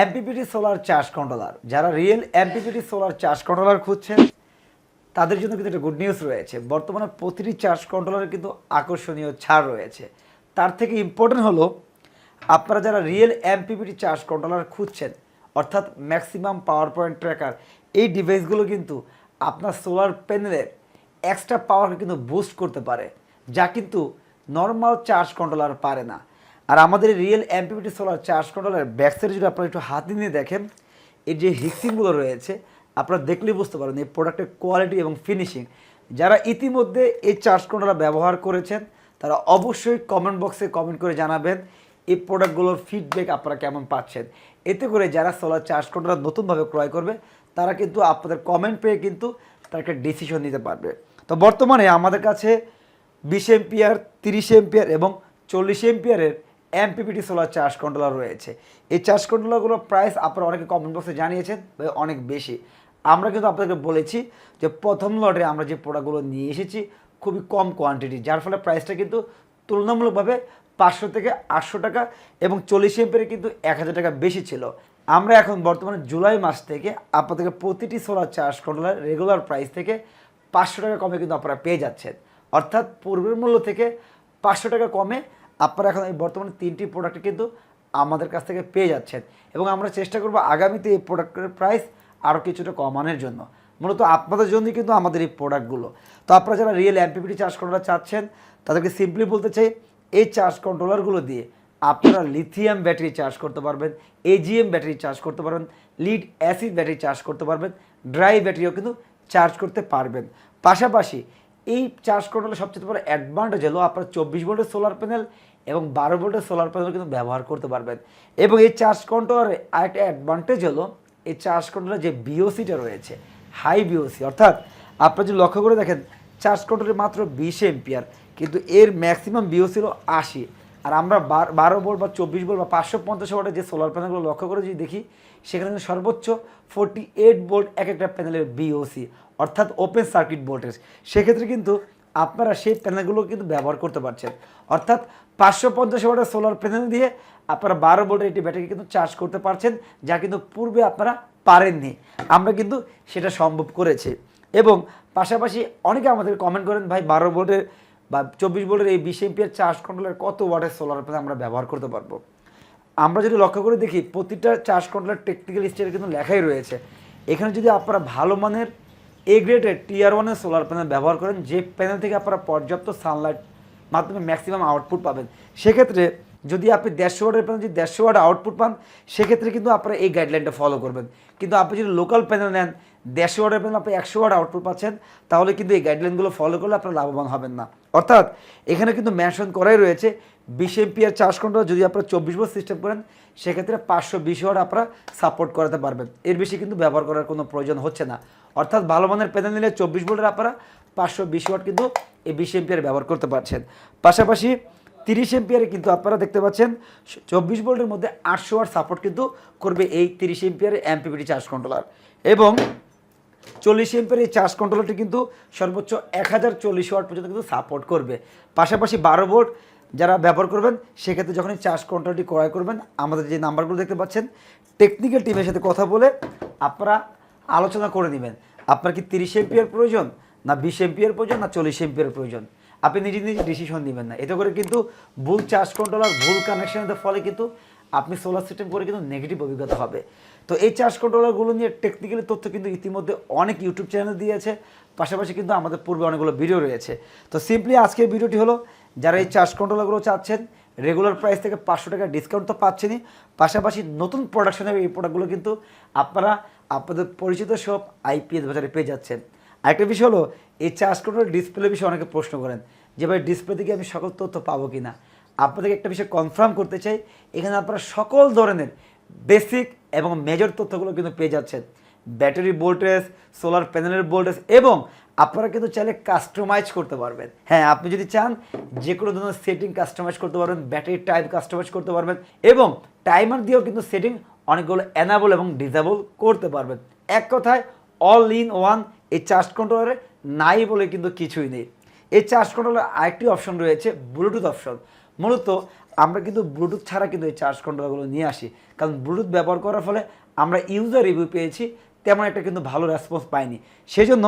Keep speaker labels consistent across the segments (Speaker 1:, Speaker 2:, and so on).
Speaker 1: MPPT solar charge controller যারা real MPPT solar charge controller খুঁজছেন, তাদের জন্য কিন্তু একটা গুড নিউজ রয়েছে। বর্তমানে প্রতিটি চার্জ কন্ট্রোলারে কিন্তু আকর্ষণীয় ছাড় রয়েছে। তার থেকে ইম্পর্টেন্ট হলো, আপনারা যারা রিয়েল এমপিপিটি চার্জ কন্ট্রোলার খুঁজছেন, অর্থাৎ ম্যাক্সিমাম পাওয়ার পয়েন্ট ট্র্যাকার এই ডিভাইসগুলো কিন্তু আপনার সোলার প্যানেলের এক্সট্রা পাওয়ারকে কিন্তু বুস্ট করতে পারে, যা কিন্তু নর্মাল চার্জ কন্ট্রোলার পারে না। আর আমাদের real MPPT solar charge controller backside যদি আপনারা একটু হাতে নিয়ে দেখেন, এই যে হিক্সিংগুলো রয়েছে, আপনারা দেখলেই বুঝতে পারেন এই প্রোডাক্টের কোয়ালিটি এবং ফিনিশিং যারা ইতিমধ্যে এই চার্জ কন্ট্রোলার ব্যবহার করেছেন, তারা অবশ্যই কমেন্ট বক্সে কমেন্ট করে জানাবেন এই প্রোডাক্টগুলোর ফিডব্যাক আপনারা কেমন পাচ্ছেন। এতে করে যারা সোলার চার্জ কন্ট্রোলার নতুনভাবে ক্রয় করবে, তারা কিন্তু আপনাদের কমেন্ট পেয়ে কিন্তু তারা একটা ডিসিশন নিতে পারবে। তো বর্তমানে আমাদের কাছে বিশ এমপিয়ার তিরিশ এমপিয়ার এবং চল্লিশ এমপিয়ারের এমপিপিটি সোলার চার্জ কন্ট্রোলার রয়েছে। এই চার্জ কন্ট্রোলারগুলোর প্রাইস আপনারা অনেকে কমেন্ট বক্সে জানিয়েছেন অনেক বেশি। আমরা কিন্তু আপনাদেরকে বলেছি যে প্রথম লটে আমরা যে প্রোডাক্টগুলো নিয়ে এসেছি, খুবই কম কোয়ান্টিটি যার ফলে প্রাইসটা কিন্তু তুলনামূলকভাবে পাঁচশো থেকে আটশো টাকা এবং চল্লিশ এমপিয়ারে কিন্তু এক হাজার টাকা বেশি ছিল। আমরা এখন বর্তমানে জুলাই মাস থেকে আপনাদেরকে প্রতিটি solar charge controller regular price থেকে পাঁচশো টাকা কমে কিন্তু আপনারা পেয়ে যাচ্ছেন। অর্থাৎ পূর্বের মূল্য থেকে পাঁচশো টাকা কমে আপনারা এখন এই বর্তমানে তিনটি প্রোডাক্ট কিন্তু আমাদের কাছ থেকে পেয়ে যাচ্ছেন। এবং আমরা চেষ্টা করব আগামীতে এই প্রোডাক্টের প্রাইস আরও কিছুটা কমানোর জন্য। মূলত আপনাদের জন্যই কিন্তু আমাদের এই প্রোডাক্টগুলো তো আপনারা যারা রিয়েল এমপিপিটি চার্জ কন্ট্রোলার চাচ্ছেন, তাদেরকে সিম্পলি বলতে চাই, এই চার্জ কন্ট্রোলারগুলো দিয়ে আপনারা লিথিয়াম ব্যাটারি চার্জ করতে পারবেন এজিএম ব্যাটারি চার্জ করতে পারবেন লিড অ্যাসিড ব্যাটারি চার্জ করতে পারবেন ড্রাই ব্যাটারিও কিন্তু চার্জ করতে পারবেন। পাশাপাশি এই চার্জ কন্ট্রোলের সবচেয়ে বড় অ্যাডভান্টেজ হলো আপনার চব্বিশ ভোল্টের সোলার প্যানেল এবং বারো ভোল্টের সোলার প্যানেল কিন্তু ব্যবহার করতে পারবেন। এবং এই চার্জ কন্ট্রোলারের আরেকটা অ্যাডভান্টেজ হলো, এই চার্জ কন্ট্রোলের যে বিওসিটা রয়েছে হাই বিওসি অর্থাৎ আপনারা যদি লক্ষ্য করে দেখেন চার্জ কন্ট্রোলের মাত্র বিশ এম্পিয়ার কিন্তু এর ম্যাক্সিমাম বিওসি হলো আশি। আর আমরা বার- ভোল্ট বা চব্বিশ ভোল্ট বা পাঁচশো পঞ্চাশ ওয়াটের যে সোলার প্যানেলগুলো লক্ষ্য করে যদি দেখি, সেখানে সর্বোচ্চ ফোরটি এইট ভোল্ট এক একটা প্যানেলের বিওসি অর্থাৎ ওপেন সার্কিট ভোল্টেজ সেক্ষেত্রে কিন্তু আপনারা সেই প্যানেলগুলো কিন্তু ব্যবহার করতে পারছেন। অর্থাৎ পাঁচশো পঞ্চাশ ওয়াটের সোলার প্যানেল দিয়ে আপনারা বারো ভোল্টের একটি ব্যাটারি কিন্তু চার্জ করতে পারছেন, যা কিন্তু পূর্বে আপনারা পারেননি। আমরা কিন্তু সেটা সম্ভব করেছি। এবং পাশাপাশি অনেকে আমাদের কমেন্ট করেন, ভাই, বারো ভোল্টের বা চব্বিশ ভোল্টের এই বিশ এমপিয়ার চার্জ কন্ট্রোলার কত ওয়াটের সোলার প্যানেল আমরা ব্যবহার করতে পারব? আমরা যদি লক্ষ্য করে দেখি, প্রতিটা চার্জ কন্ট্রোলার টেকনিক্যাল স্টেজে কিন্তু লেখাই রয়েছে। এখানে যদি আপনারা ভালো মানের এ গ্রেডের টিআর ওয়ানের সোলার প্যানেল ব্যবহার করেন, যে প্যানেল থেকে আপনারা পর্যাপ্ত সানলাইট মাধ্যমে ম্যাক্সিমাম আউটপুট পাবেন। সেক্ষেত্রে যদি আপনি দেড়শো ওয়াটের প্যানেল যদি দেড়শো ওয়াট আউটপুট পান, সেক্ষেত্রে কিন্তু আপনারা এই গাইডলাইনটা ফলো করবেন। কিন্তু আপনি যদি লোকাল প্যানেল নেন, দেড়শো ওয়াটের প্যানেল আপনি একশো ওয়াট আউটপুট পাচ্ছেন, তাহলে কিন্তু এই গাইডলাইনগুলো ফলো করলে আপনারা লাভবান হবেন না। অর্থাৎ এখানে কিন্তু মেনশন করাই রয়েছে বিশ এমপিআর চার্জ কন্ট্রোল যদি আপনারা চব্বিশ ভোল্ট সিস্টেম করেন, সেক্ষেত্রে পাঁচশো বিশ ওয়াট আপনারা সাপোর্ট করাতে পারবেন। এর বেশি কিন্তু ব্যবহার করার কোনো প্রয়োজন হচ্ছে না। অর্থাৎ ভালো মানের প্যানেল নিলে চব্বিশ ভোল্টের আপনারা পাঁচশো বিশ ওয়াট কিন্তু এই বিশ এমপিআর ব্যবহার করতে পারছেন। পাশাপাশি তিরিশ এমপিআরে কিন্তু আপনারা দেখতে পাচ্ছেন, চব্বিশ ভোল্টের মধ্যে আটশো ওয়াট সাপোর্ট কিন্তু করবে এই তিরিশ এমপিআর এমপিপিটি চার্জ কন্ট্রোলার এবং চল্লিশ এমপের এই চার্জ কন্ট্রোলারটি কিন্তু সর্বোচ্চ এক হাজার চল্লিশ ওয়াট পর্যন্ত কিন্তু সাপোর্ট করবে। পাশাপাশি বারো ভোল্ট যারা ব্যবহার করবেন, সেক্ষেত্রে যখনই চার্জ কন্ট্রোলটি ক্রয় করবেন, আমাদের যে নাম্বারগুলো দেখতে পাচ্ছেন টেকনিক্যাল টিমের সাথে কথা বলে আপনারা আলোচনা করে নেবেন। আপনার কি তিরিশ এমপিয়ার প্রয়োজন, না বিশ এমপিয়ার প্রয়োজন, না চল্লিশ এমপিয়ার প্রয়োজন? আপনি নিজে নিজে ডিসিশন নেবেন না। এতে করে কিন্তু ভুল চার্জ কন্ট্রোলার ভুল কানেকশনের ফলে কিন্তু আপনি সোলার সিস্টেম করে কিন্তু নেগেটিভ অভিজ্ঞতা হবে। তো এই চার্জ কন্ট্রোলারগুলো নিয়ে টেকনিক্যালি তথ্য কিন্তু ইতিমধ্যে অনেক ইউটিউব চ্যানেল দিয়েছে, পাশাপাশি কিন্তু আমাদের পূর্বে অনেকগুলো ভিডিও রয়েছে। তো সিম্পলি আজকের ভিডিওটি হলো, যারা এই চার্জ কন্ট্রোলারগুলো চাচ্ছেন রেগুলার প্রাইস থেকে পাঁচশো টাকা ডিসকাউন্ট তো পাচ্ছেনই, পাশাপাশি নতুন প্রোডাকশনের এই প্রোডাক্টগুলো কিন্তু আপনারা, আপনাদের পরিচিত সব আইপিএস বাজারে পেয়ে যাচ্ছেন। আরেকটা বিষয় হলো, এই চার্জ কন্ট্রোল ডিসপ্লে বিষয়ে অনেকে প্রশ্ন করেন যে, ভাই ডিসপ্লে থেকে আমি সকল তথ্য পাবো কি না আপনাদেরকে একটা বিষয় কনফার্ম করতে চাই, এখানে আপনারা সকল ধরনের বেসিক এবং মেজর তথ্যগুলো কিন্তু পেয়ে যাচ্ছেন ব্যাটারি ভোল্টেজ সোলার প্যানেলের ভোল্টেজ এবং আপনারা কিন্তু চাইলে কাস্টমাইজ করতে পারবেন। হ্যাঁ আপনি যদি চান যে কোনো ধরনের সেটিং কাস্টমাইজ করতে পারবেন ব্যাটারি টাইপ কাস্টমাইজ করতে পারবেন এবং টাইমার দিয়েও কিন্তু সেটিং অনেকগুলো অ্যানাবল এবং ডিসেবল করতে পারবেন। এক কথায় অল ইন ওয়ান এই চার্জ কন্ট্রোলারে নাই বলে কিন্তু কিছুই নেই। এই চার্জ কন্ট্রোলের আরেকটি অপশন রয়েছে ব্লুটুথ অপশন মূলত আমরা কিন্তু ব্লুটুথ ছাড়া কিন্তু এই চার্জ কন্ট্রোলারগুলো নিয়ে আসি। কারণ ব্লুটুথ ব্যবহার করার ফলে আমরা ইউজার রিভিউ পেয়েছি, তেমন একটা কিন্তু ভালো রেসপন্স পাইনি। সেজন্য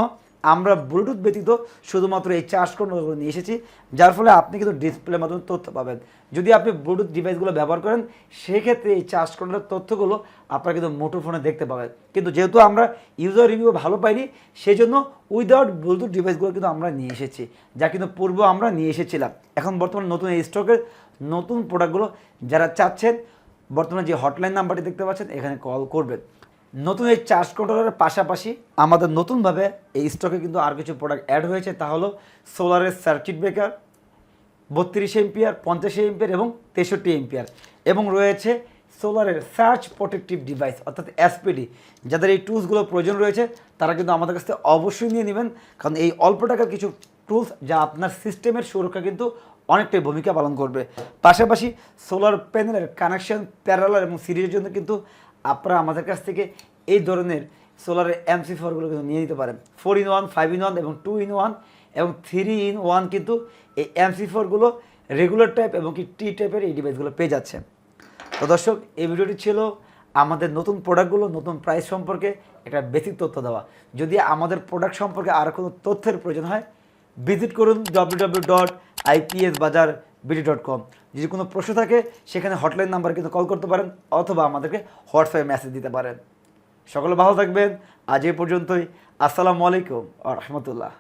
Speaker 1: আমরা ব্লুটুথ ব্যতীত শুধুমাত্র এই চার্জ কন্ট্রোলারগুলো নিয়ে এসেছি, যার ফলে আপনি কিন্তু ডিসপ্লের মাধ্যমে তথ্য পাবেন। যদি আপনি ব্লুটুথ ডিভাইসগুলো ব্যবহার করেন, সেক্ষেত্রে এই চার্জ কন্ট্রোলার তথ্যগুলো আপনারা কিন্তু মোটো ফোনে দেখতে পাবেন। কিন্তু যেহেতু আমরা ইউজার রিভিউ ভালো পাইনি সেই জন্য উইদাউট ব্লুটুথ ডিভাইসগুলো কিন্তু আমরা নিয়ে এসেছি, যা কিন্তু পূর্ব আমরা নিয়ে এসেছিলাম। এখন বর্তমানে নতুন এই স্টকের নতুন প্রোডাক্টগুলো যারা চাচ্ছেন, বর্তমানে যে হটলাইন নাম্বারটি দেখতে পাচ্ছেন, এখানে কল করবেন। নতুন এই চার্জ কন্ট্রোলারের পাশাপাশি আমাদের নতুনভাবে এই স্টকে কিন্তু আর কিছু প্রোডাক্ট অ্যাড হয়েছে। তা হলো সোলারের সার্কিট ব্রেকার বত্রিশ এমপিয়ার পঞ্চাশ এমপিয়ার এবং তেষট্টি এমপিয়ার এবং রয়েছে সোলারের সার্চ প্রোটেক্টিভ ডিভাইস অর্থাৎ এসপিডি যাদের এই টুলসগুলো প্রয়োজন রয়েছে, তারা কিন্তু আমাদের কাছ থেকে অবশ্যই নিয়ে নেবেন। কারণ এই অল্প টাকার কিছু টুলস যা আপনার সিস্টেমের সুরক্ষা কিন্তু অনেকটাই ভূমিকা পালন করবে। পাশাপাশি সোলার প্যানেলের কানেকশন প্যারালার এবং সিরিজের জন্য কিন্তু আপনারা আমাদের কাছ থেকে এই ধরনের সোলারের এমসি ফোরগুলো কিন্তু নিয়ে নিতে পারেন। Four in one five in one এবং টু ইন ওয়ান এবং থ্রি ইন ওয়ান কিন্তু এই এমসি ফোরগুলো রেগুলার টাইপ এবং কি টি টাইপের এই ডিভাইসগুলো পেয়ে যাচ্ছেন তো দর্শক, এই ভিডিওটি ছিল আমাদের নতুন প্রোডাক্টগুলো নতুন প্রাইস সম্পর্কে একটা বেসিক তথ্য দেওয়া। যদি আমাদের প্রোডাক্ট সম্পর্কে আর কোনো তথ্যের প্রয়োজন হয় ভিজিট করুন W W dot IPS bazar BD dot com যদি কোনো প্রশ্ন থাকে, সেখানে হটলাইন নাম্বার কিন্তু কল করতে পারেন, অথবা আমাদেরকে হোয়াটসঅ্যাপে মেসেজ দিতে পারেন। সকলে ভালো থাকবেন। আজ এ পর্যন্তই। আসসালামু আলাইকুম রহমতুল্লাহ।